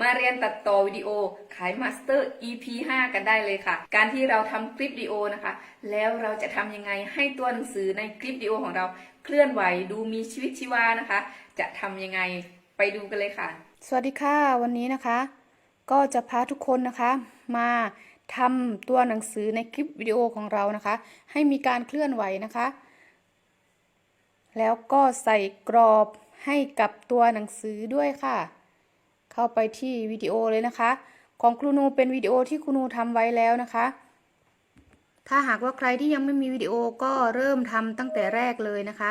มาเรียนตัดต่อวิดีโอขายมาสเตอร์ EP 5 กันได้เลยค่ะ การที่เราทำคลิปวิดีโอนะคะ แล้วเราจะทำยังไงให้ตัวหนังสือในคลิปวิดีโอของเราเคลื่อนไหวดูมีชีวิตชีวานะคะ จะทำยังไงไปดูกันเลยค่ะ สวัสดีค่ะวันนี้นะคะ ก็จะพาทุกคนนะคะ มาทำตัวหนังสือในคลิปวิดีโอของเรานะคะ ให้มีการเคลื่อนไหวนะคะ แล้วก็ใส่กรอบให้กับตัวหนังสือด้วยค่ะ เข้าไปที่วิดีโอเลยนะคะ ของครูนูเป็นวิดีโอที่ครูนูทำไว้แล้วนะคะ ถ้าหากว่าใครที่ยังไม่มีวิดีโอก็เริ่มทำตั้งแต่แรกเลยนะคะ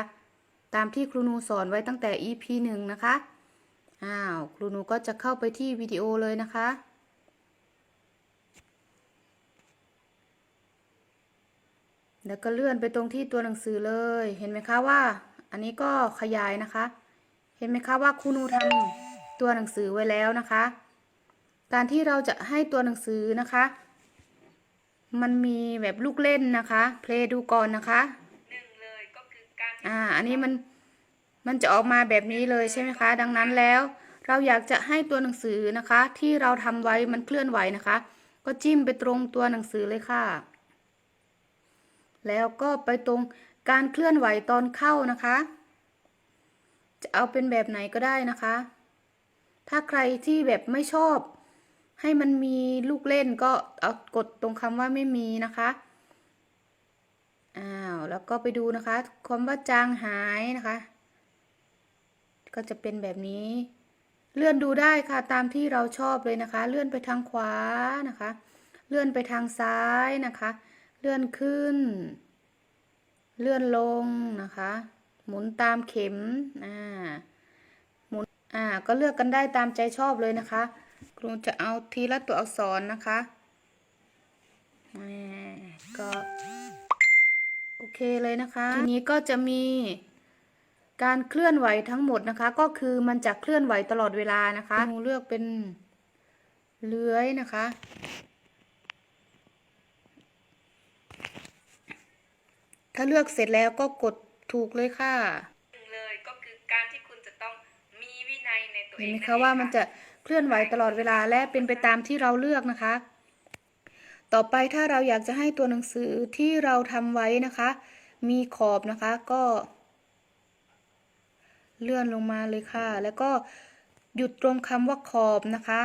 ตามที่ครูนูสอนไว้ตั้งแต่ EP หนึ่งนะคะอ้าวครูนูก็จะเข้าไปที่วิดีโอเลยนะคะแล้วก็เลื่อนไปตรงที่ตัวหนังสือเลย เห็นไหมคะว่า อันนี้ก็ขยายนะคะ เห็นไหมคะว่าครูนูทำ ตัวหนังสือไว้แล้วนะคะ การที่เราจะให้ตัวหนังสือนะคะ มันมีแบบลูกเล่นนะคะเพลย์ดูก่อนนะคะหนึ่งเลยก็คือการอ่าอันนี้มันมันจะออกมาแบบนี้เลยใช่ไหมคะ ดังนั้นแล้วเราอยากจะให้ตัวหนังสือนะคะ ที่เราทำไว้มันเคลื่อนไหวนะคะ ก็จิ้มไปตรงตัวหนังสือเลยค่ะ แล้วก็ไปตรงการเคลื่อนไหวตอนเข้านะคะ จะเอาเป็นแบบไหนก็ได้นะคะ ถ้าใครที่แบบไม่ชอบ ให้มันมีลูกเล่นก็เอากดตรงคำว่าไม่มีนะคะอ้าวแล้วก็ไปดูนะคะคำว่าจางหายนะคะ ก็จะเป็นแบบนี้ เลื่อนดูได้ค่ะตามที่เราชอบเลยนะคะ เลื่อนไปทางขวานะคะ เลื่อนไปทางซ้ายนะคะ เลื่อนขึ้น เลื่อนลงนะคะ หมุนตามเข็มอ่า อ่า ก็เลือกกันได้ตามใจชอบเลยนะคะ ครูจะเอาทีละตัวอักษรนะคะอ่ก็โอเคเลยนะคะ ทีนี้ก็จะมีการเคลื่อนไหวทั้งหมดนะคะ ก็คือมันจะเคลื่อนไหวตลอดเวลานะคะหนูเลือกเป็นเลื้อยนะคะ ถ้าเลือกเสร็จแล้วก็กดถูกเลยค่ะ เห็นไหมคะว่ามันจะเคลื่อนไหวตลอดเวลาและเป็นไปตามที่เราเลือกนะคะ ต่อไปถ้าเราอยากจะให้ตัวหนังสือที่เราทำไว้นะคะ มีขอบนะคะก็ เลื่อนลงมาเลยค่ะ แล้วก็หยุดตรงคำว่าขอบนะคะ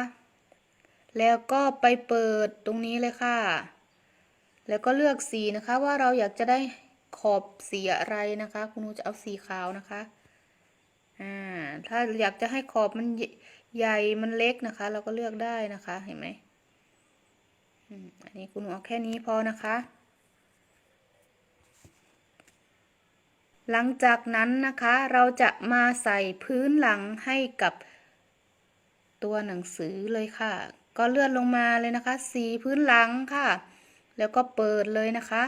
แล้วก็ไปเปิดตรงนี้เลยค่ะ แล้วก็เลือกสีนะคะว่าเราอยากจะได้ขอบสีอะไรนะคะ คุณครูจะเอาสีขาวนะคะ อ่าถ้าอยากจะให้ขอบมันใหญ่มันเล็กนะคะ เราก็เลือกได้นะคะเห็นไหมอืมอันนี้คุณหนูเอาแค่นี้พอนะคะ หลังจากนั้นนะคะเราจะมาใส่พื้นหลังให้กับตัวหนังสือเลยค่ะ ก็เลื่อนลงมาเลยนะคะ สีพื้นหลังค่ะ แล้วก็เปิดเลยนะคะ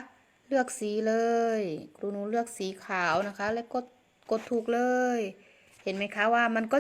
เลือกสีเลย ครูหนูเลือกสีขาวนะคะ แล้วก็กดถูกเลย เห็นไหมคะว่ามันก็